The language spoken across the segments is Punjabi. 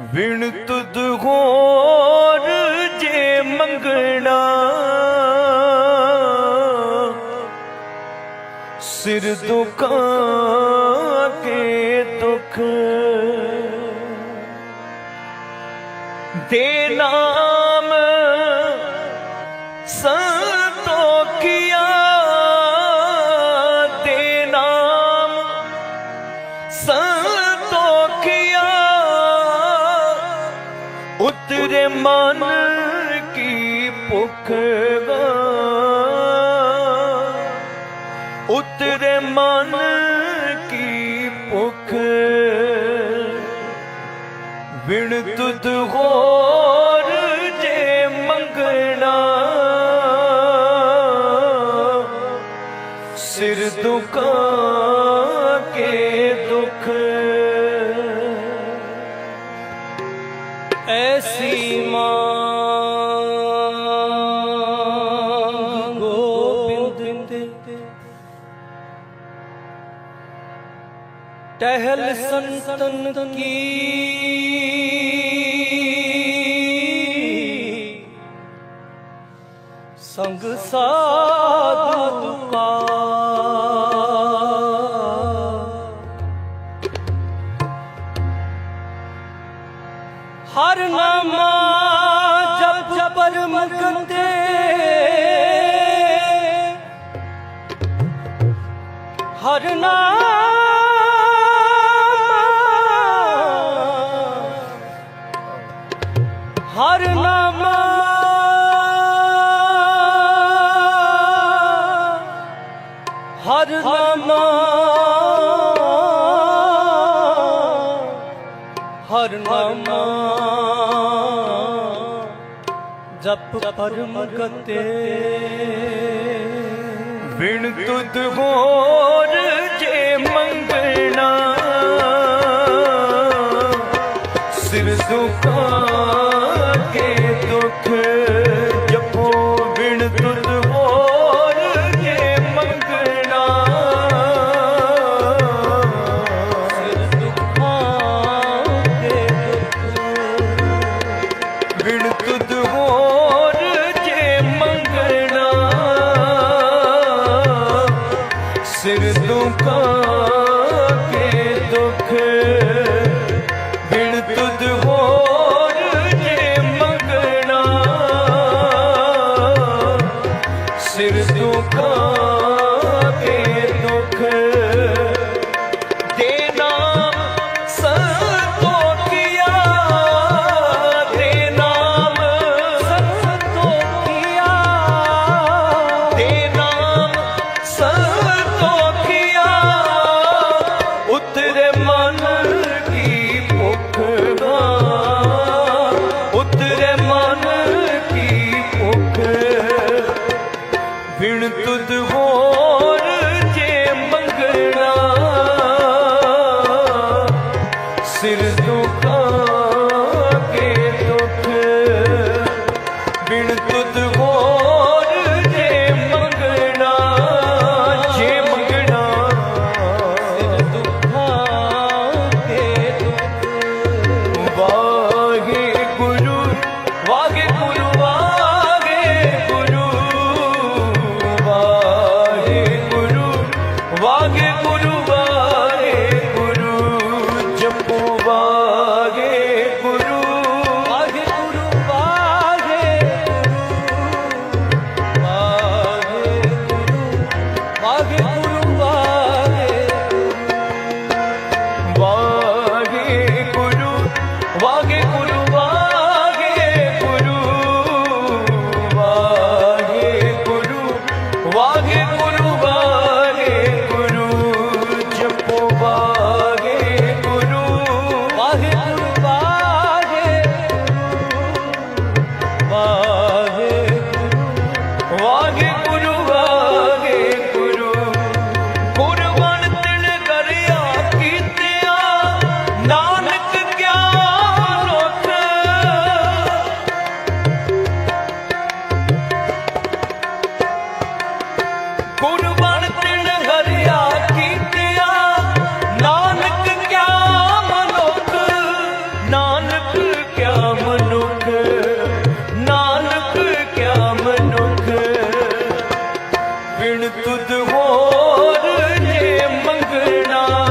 ਵਿਣ ਤੁਧ ਹੋਰ ਜੇ ਮੰਗਣਾ। ਸਿਰ ਦੁਖਾਂ ਕੇ ਦੁਖ। ਦੇਣਾ ਮਨ ਕੀ ਭੁੱਖ ਉਤਰੇ ਮਨ ਕੀ ਭੁੱਖ। ਵਿਣ ਤੁਧ ਹੋਰ ਜੇ ਮੰਗਣਾ। ਸਿਰ ਦੁਕਾਨ संतन की संग साधु का हर नामा जब जबर मगन ਤਪ ਪਰਮ ਗਤੇ ਵਿਣ ਤੁਧ ਹੋਰ ਜੇ ਮੰਗਣਾ। ਸਿਰ ਦੁਖਾਂ ਹੋਰ ਜੇ ਮੰਗਣਾ।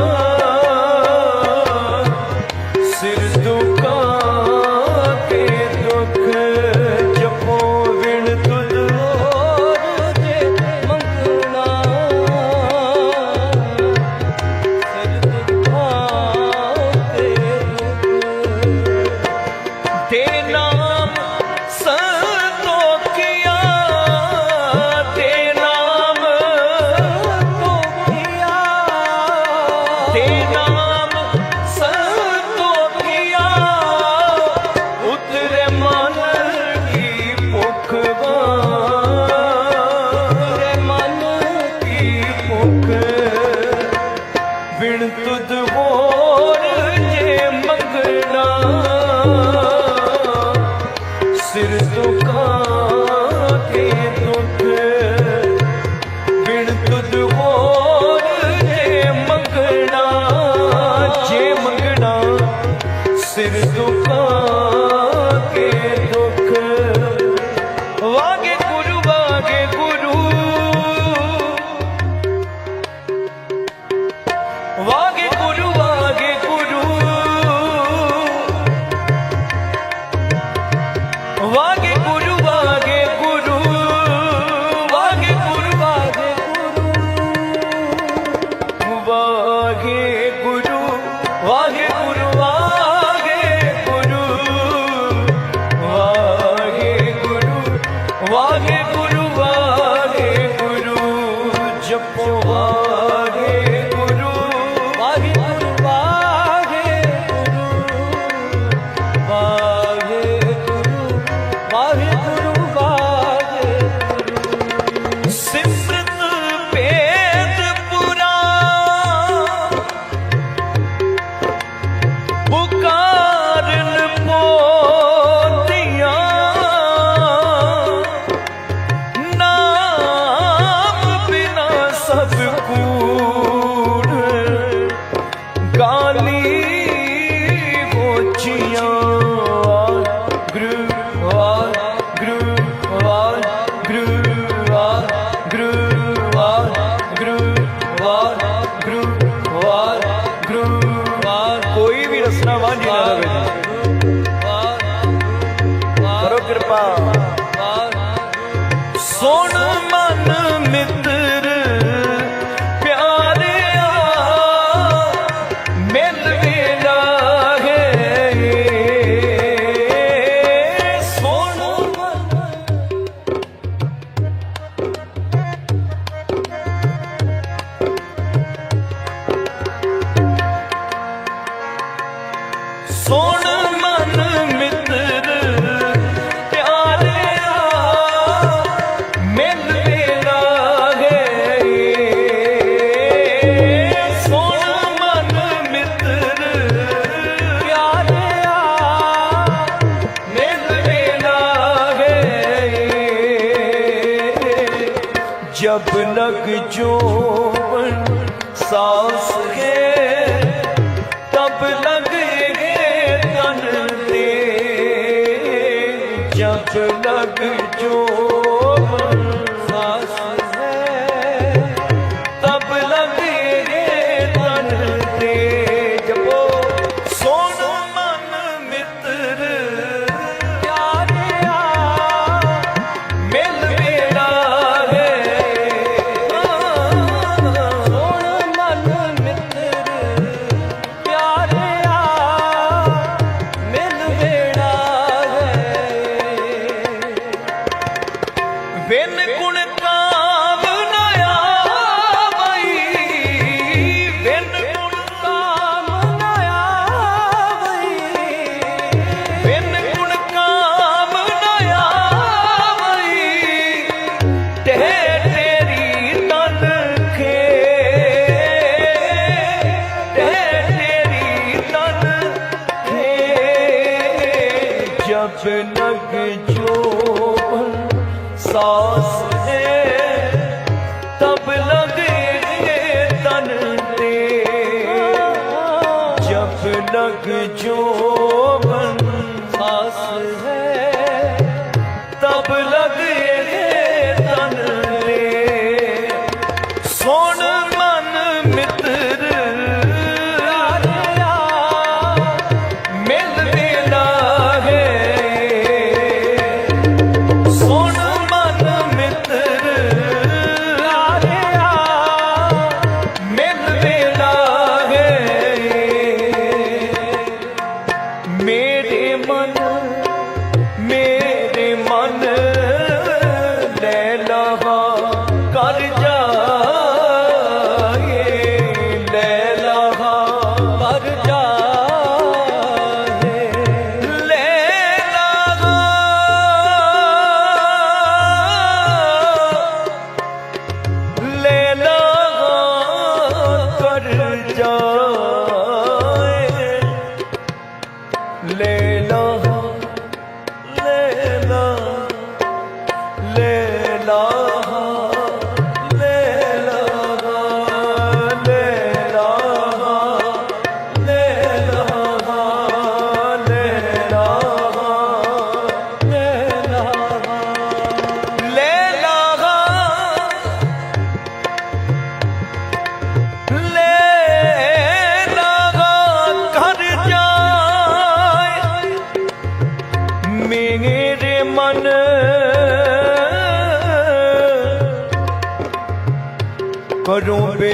ਜਗ ਜੋਬਨ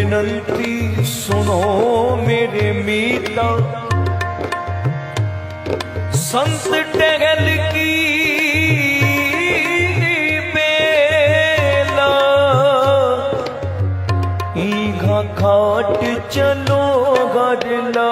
ਬੇਨੰਤੀ ਸੁਣੋ ਮੇਰੇ ਮੀਤਾ। ਸੰਤ ਟਹਿਲ ਕੀ ਬੇਲਾ ਈਗਾ ਚਲੋ ਗੜਲਾ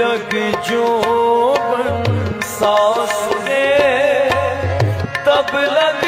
ਲਗ ਜੋਬਨ ਸਾਸ ਦੇ ਤਬ ਲਗ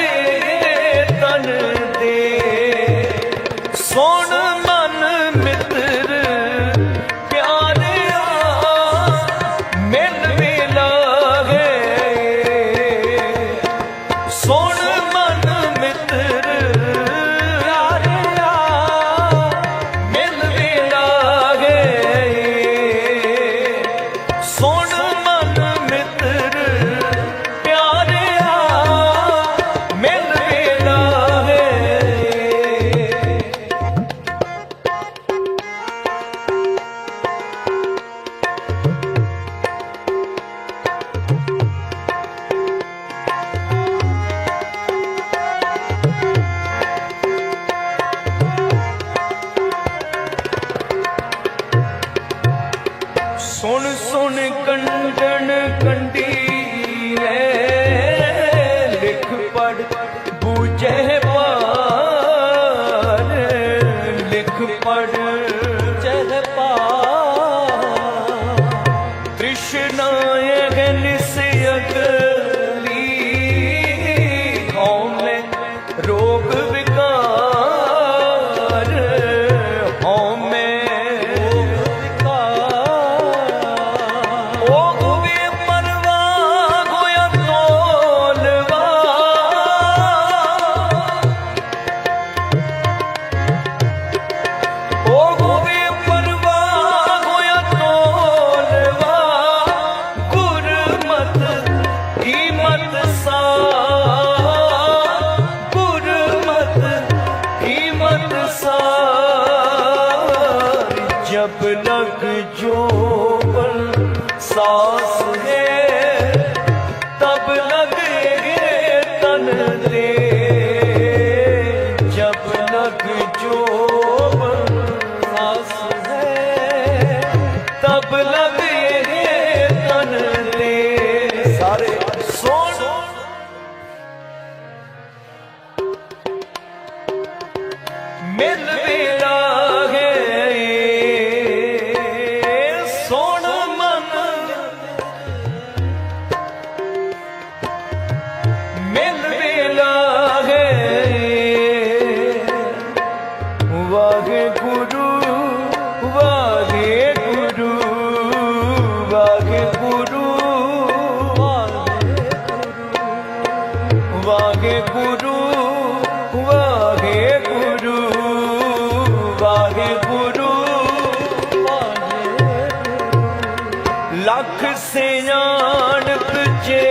लख सियाणप जे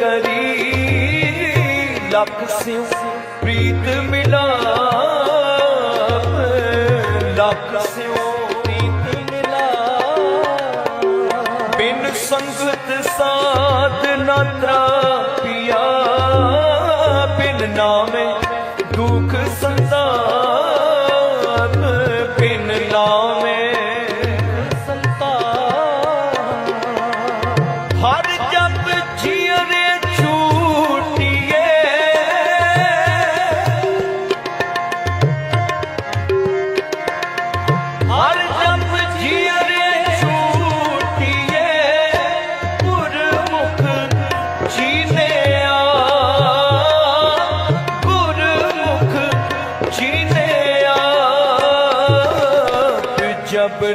करी लख सिंह प्रीत मिलाप लख सिंह प्रीत मिलाप बिन संगत साध न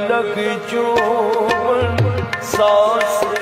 ਲਗ ਚੋਬਨ ਸਾਸ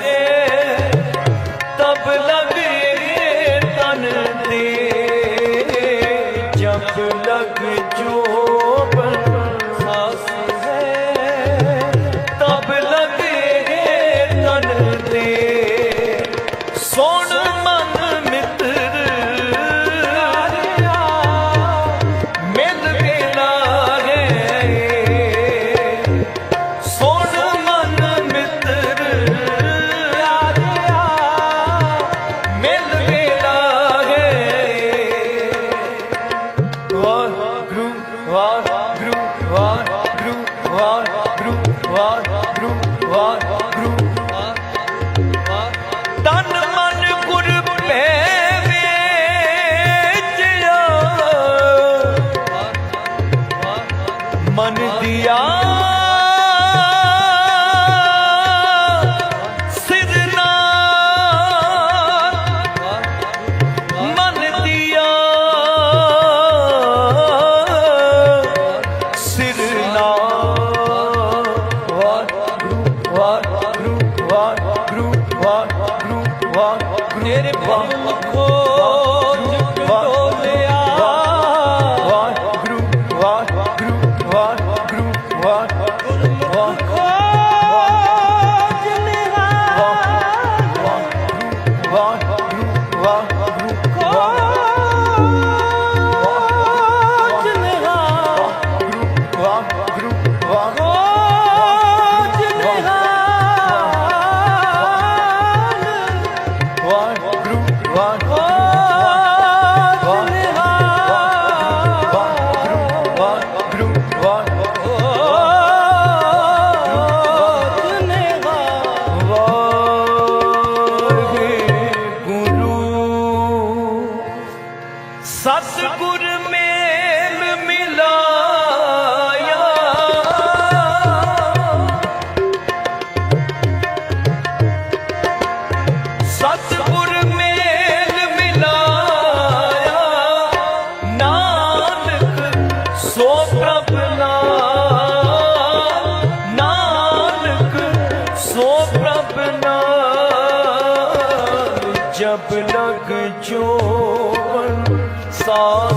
ਸ਼ੋਭਨ ਸਾ